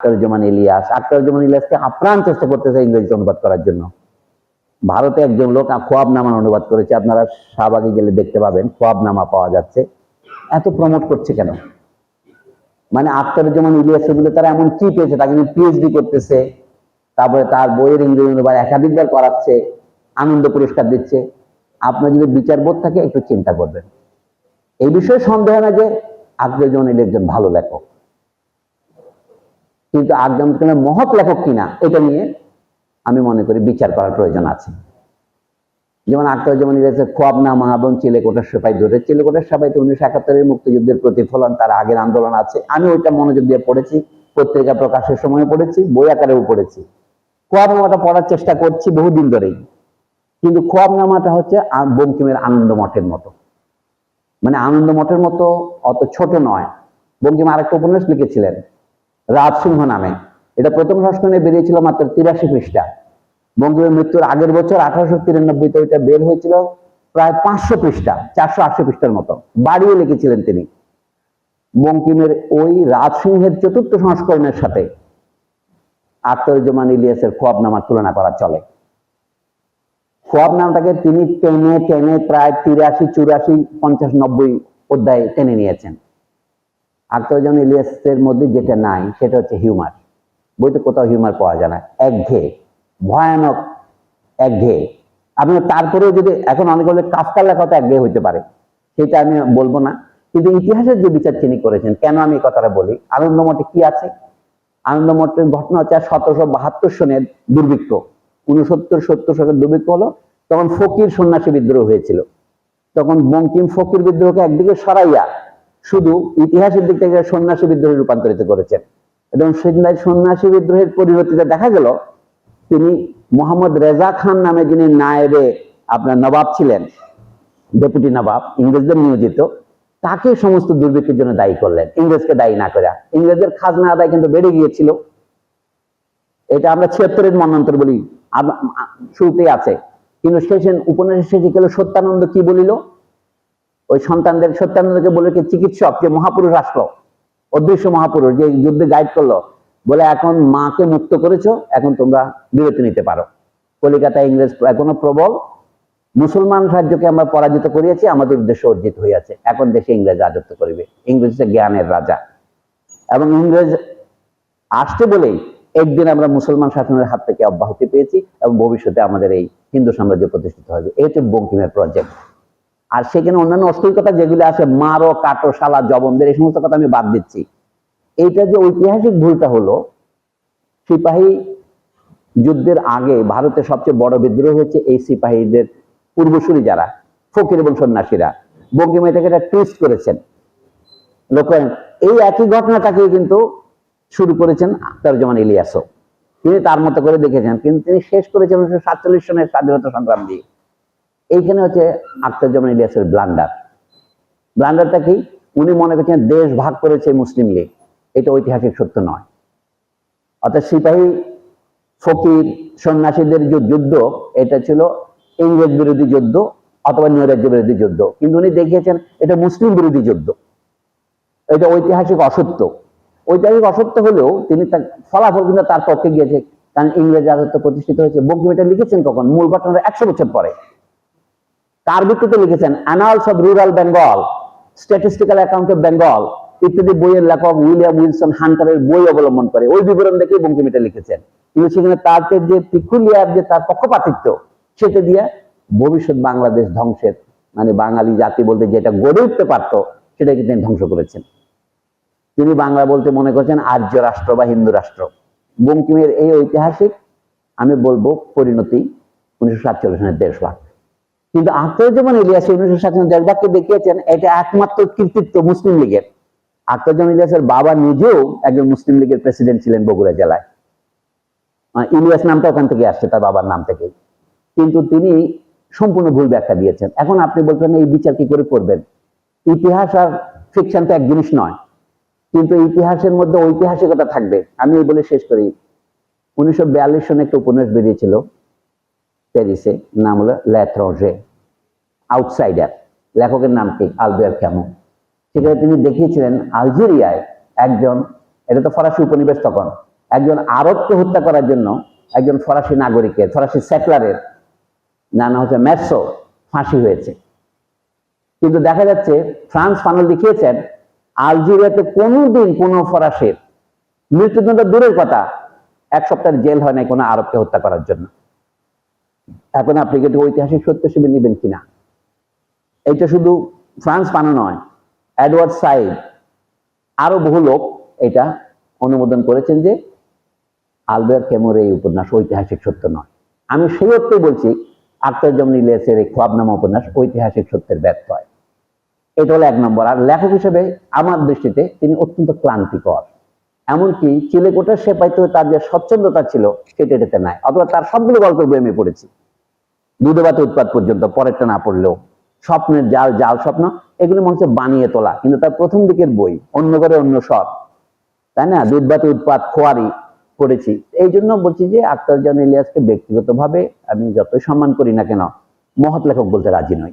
আখতারুজ্জামান ইলিয়াস। আখতারুজ্জামান ইলিয়াসকে আপ্রাণ চেষ্টা করতেছে ইংরেজিতে অনুবাদ করার জন্য। ভারতে একজন লোক খোয়াবনামা অনুবাদ করেছে, আপনারা শাহবাগে গেলে দেখতে পাবেন খোয়াবনামা পাওয়া যাচ্ছে। এত প্রমোট করছে কেন? মানে আখতারুজ্জামান ইলিয়াসের মধ্যে তারা এমন কি পেয়েছে? তাকে পিএইচডি করতেছে, তারপরে তার বইয়ের ইংরেজি অনুবাদ একাধিকবার করাচ্ছে, আনন্দ পুরস্কার দিচ্ছে। আপনার যদি বিচার বোধ থাকে, একটু চিন্তা করবেন। এই বিষয়ে সন্দেহ না যে আখতারুজ্জামান ইলিয়াস একজন ভালো লেখক। কিন্তু আগাম মহৎ লেখক কিনা, এটা নিয়ে আমি মনে করি বিচার করার প্রয়োজন আছে। যেমন আক্তার যেমন খোয়াবনামা এবং চিলেকোটার সাপাই ধরে চিলেকোটার সাপাইতে উনিশশো একাত্তরের মুক্তিযুদ্ধের প্রতিফলন তার আগের আন্দোলন আছে। আমি ওইটা মনোযোগ দিয়ে পড়েছি, পত্রিকা প্রকাশের সময় পড়েছি, বই আকারেও পড়েছি। খোয়াবনামাটা পড়ার চেষ্টা করছি বহুদিন ধরেই। কিন্তু খোয়াবনামাটা হচ্ছে বঙ্কিমের আনন্দ মঠের মতো। মানে আনন্দ মঠের মতো অত ছোট নয়। বঙ্কিম আরেকটা উপন্যাস লিখেছিলেন রাজসিংহ নামে। এটা প্রথম সংস্করণে বেরিয়েছিল মাত্র তিরাশি পৃষ্ঠা। বঙ্গবন্ধুর মৃত্যুর আগের বছর আঠারোশো তিরানব্বইতে ওইটা বের হয়েছিল প্রায় পাঁচশো পৃষ্ঠা, চারশো আশি পৃষ্ঠার মতো। বাড়িয়ে লিখেছিলেন তিনি। বঙ্কিমের ওই রাজসিংহের চতুর্থ সংস্করণের সাথে আখতারুজ্জামান ইলিয়াসের খোয়াবনামার তুলনা করা চলে। খোয়াব নামটাকে তিনি টেনে টেনে প্রায় তিরাশি, চুরাশি, পঞ্চাশ, নব্বই অধ্যায় টেনে নিয়েছেন। আখতারুজ্জামান ইলিয়াসের মধ্যে যেটা নাই, সেটা হচ্ছে হিউমার। বইতে কোথাও হিউমার পাওয়া যায় না। একঘেয়ে ভয়ানক একঘেয়ে আপনি তারপরেও যদি এখন অনেক বলে কাফকার লেখা তো একঘেয়ে হইতে পারে, সেটা আমি বলব না। কিন্তু ইতিহাসের যে বিচার তিনি করেছেন, কেন আমি এই কথাটা বলি? আনন্দমঠে কি আছে? আনন্দমঠের ঘটনা হচ্ছে সতেরোশো বাহাত্তর সনের দুর্ভিক্ষ। উনসত্তর সত্তর সনের দুর্ভিক্ষ হলো, তখন ফকির সন্ন্যাসী বিদ্রোহ হয়েছিল। তখন বঙ্কিম ফকির বিদ্রোহকে একদিকে সরাইয়া শুধু ইতিহাসের দিক থেকে সন্ন্যাসী বিদ্রোহে রূপান্তরিত করেছেন। এবং সেদিন সন্ন্যাসী বিদ্রোহের পরিবর্তিতে দেখা গেল, তিনি মোহাম্মদ রেজা খান নামে যিনি নায়েবে আপনার নবাব ছিলেন, ডেপুটি নবাব, ইংরেজদের নিয়োজিত, তাকে সমস্ত দুর্ভিক্ষের জন্য দায়ী করলেন, ইংরেজকে দায়ী না করে। ইংরেজদের খাজনা আদায় কিন্তু বেড়ে গিয়েছিল। এটা আমরা ছিয়াত্তরের মন্বন্তর বলি শুরুতেই আছে। কিন্তু শেষে উপন্যাসের শেষে গেল সত্যানন্দ কি বলিল? ওই সন্তানদের সত্যানন্দকে বলে কি, চিকিৎসক, যে মহাপুরুষ আসলো। অদৃশ্য মহাপুরুষ যে যুদ্ধে গাইড করল, বলে, এখন মাকে মুক্ত করেছ, এখন তোমরা বিরতি নিতে পারো। কলিকাতা ইংরেজ এখনও প্রবল। মুসলমান রাজ্যকে আমরা পরাজিত করিয়েছি, আমাদের উদ্দেশ্য অর্জিত হইয়াছে। এখন দেশে ইংরেজ রাজত্ব করিবে। ইংরেজ জ্ঞানের রাজা। এবং ইংরেজ আসছে বলেই একদিন আমরা মুসলমান শাসনের হাত থেকে অব্যাহতি পেয়েছি এবং ভবিষ্যতে আমাদের এই হিন্দু সাম্রাজ্য প্রতিষ্ঠিত হবে। এই হচ্ছে বঙ্কিমের প্রজেক্ট আর সেখানে অন্যান্য অশ্লীল কথা যেগুলো আছে, মারো, কাটো, শালা, জবনদের, এই সমস্ত কথা আমি বাদ দিচ্ছি। এইটা যে ঐতিহাসিক ভুলটা হলো, সিপাহী যুদ্ধের আগে ভারতের সবচেয়ে বড় বিদ্রোহ হচ্ছে এই সিপাহীদের পূর্বসূরি যারা, ফকির এবং সন্ন্যাসীরা। বঙ্কিম এটাকে একটা টুইস্ট করেছেন। লোক এই একই ঘটনাটাকে কিন্তু শুরু করেছেন আখতারুজ্জামান ইলিয়াসও। তিনি তার মতো করে দেখেছেন, কিন্তু তিনি শেষ করেছেন উনিশশো সাতচল্লিশ সনের স্বাধীনতা সংগ্রাম দিয়ে। এইখানে হচ্ছে আখতারুজ্জামান ইলিয়াসের ব্লান্ডার। ব্লান্ডারটা কি? উনি মনে করছেন দেশ ভাগ করেছে মুসলিম লীগ। এটা ঐতিহাসিক সত্য নয়। অর্থাৎ সিপাহী, ফকির, সন্ন্যাসীদের যে যুদ্ধ, এটা ছিল ইংরেজ বিরোধী যুদ্ধ অথবা নৈরাজ্য বিরোধী যুদ্ধ। কিন্তু উনি দেখিয়েছেন এটা মুসলিম বিরোধী যুদ্ধ। এটা ঐতিহাসিক অসত্য। ঐতিহাসিক অসত্য হলেও তিনি তার ফলাফল কিন্তু তার পক্ষে গিয়েছে। কারণ ইংরেজ রাজত্ব প্রতিষ্ঠিত হয়েছে। বঙ্কিম এটা লিখেছেন কখন? মূল ঘটনার একশো বছর পরে। তার ভিত্তিতে লিখেছেন annals of rural Bengal statistical account of Bengal ইত্যাদি বইয়ের লেখক উইলিয়াম উইলসন হান্টারের বই অবলম্বন করে। ওই বিবরণ দেখেই বঙ্কিম এটা লিখেছেন। কিন্তু সেখানে তার যে পিকুলিয়ার যে তার পক্ষপাতিত্ব, সেটা দিয়ে ভবিষ্যৎ বাংলাদেশ ধ্বংসের মানে বাঙালি জাতি বলতে যেটা গড়ে উঠতে পারত, সেটাকে তিনি ধ্বংস করেছেন। তিনি বাংলা বলতে মনে করছেন আর্য রাষ্ট্র বা হিন্দু রাষ্ট্র। বঙ্কিমের এই ঐতিহাসিক, আমি বলব, পরিণতি উনিশশো সাতচল্লিশ সনের দেশভাগ কিন্তু আখতারুজ্জামান ইলিয়াস উনিশশো সাতচল্লিশ দেশভাগকে দেখিয়েছেন, এটা একমাত্র কৃতিত্ব মুসলিম লীগের। আখতারুজ্জামান ইলিয়াসের বাবা নিজেও একজন মুসলিম লীগের প্রেসিডেন্ট ছিলেন বগুড়া জেলায়। ইলিয়াস নামটা ওখান থেকে আসছে, তার বাবার নাম থেকে কিন্তু তিনি সম্পূর্ণ ভুল ব্যাখ্যা দিয়েছেন। এখন আপনি বলছেন, এই বিচার কি করে করবেন? ইতিহাস আর ফিকশন তো এক জিনিস নয়। কিন্তু ইতিহাসের মধ্যে ঐতিহাসিকতা থাকবে। আমি এই বলে শেষ করি। উনিশশো বিয়াল্লিশ সনে একটা উপন্যাস বেরিয়েছিল প্যারিসে নাম হলো ল্যাথ্রোজে আউটসাইডার লেখকের নাম কি? আলবেয়ার ক্যামো সেখানে তিনি দেখিয়েছিলেন আলজেরিয়ায় একজন, এটা তো ফরাসি উপনিবেশ তখন, একজন আরবকে হত্যা করার জন্য একজন ফরাসি নাগরিকের, ফরাসি সেটলারের নাম হচ্ছে ম্যাসো ফাঁসি হয়েছে। কিন্তু দেখা যাচ্ছে ফ্রান্স ফানল দেখিয়েছেন আলজেরিয়াতে কোনোদিন কোনো ফরাসির মৃত্যুদণ্ড দূরের কথা, এক সপ্তাহের জেল হয় নাই কোনো আরবকে হত্যা করার জন্য। এখন আপনি কি ঐতিহাসিক সত্য হিসেবে নেবেন কিনা? এটা শুধু ফ্রান্স পানো নয়, এডওয়ার্ড সাইড আরও বহু লোক এটা অনুমোদন করেছেন যে আলবের কেমোর এই উপন্যাস ঐতিহাসিক সত্য নয়। আমি সেই অর্থে বলছি আক্তার জমন ইলিয়াসের এই খোয়াবনামা উপন্যাস ঐতিহাসিক সত্যের ব্যর্থ হয়। এটা হলো এক নম্বর। আর লেখক হিসেবে আমার দৃষ্টিতে তিনি অত্যন্ত ক্লান্তিকর। এমনকি চিলেকোটার সে পাইতে তার যে স্বচ্ছন্দতা ছিল, সেটা এটাতে নাই। অথবা তার সবগুলো গল্পের বই আমি পড়েছি। দুধবাতে উৎপাদ পর্যন্ত, পরেরটা না পড়লেও। স্বপ্নের জাল জাল স্বপ্ন, এগুলো মনে বানিয়ে তোলা। কিন্তু তার প্রথম দিকের বই, অন্য করে অন্য সব। তাই না? দুধবাতে উৎপাদ খোয়ারি পড়েছি। এই জন্য বলছি যে আক্তার জান ইলিয়াসকে ব্যক্তিগতভাবে আমি যতই সম্মান করি না কেন, মহৎ লেখক বলতে রাজি নই।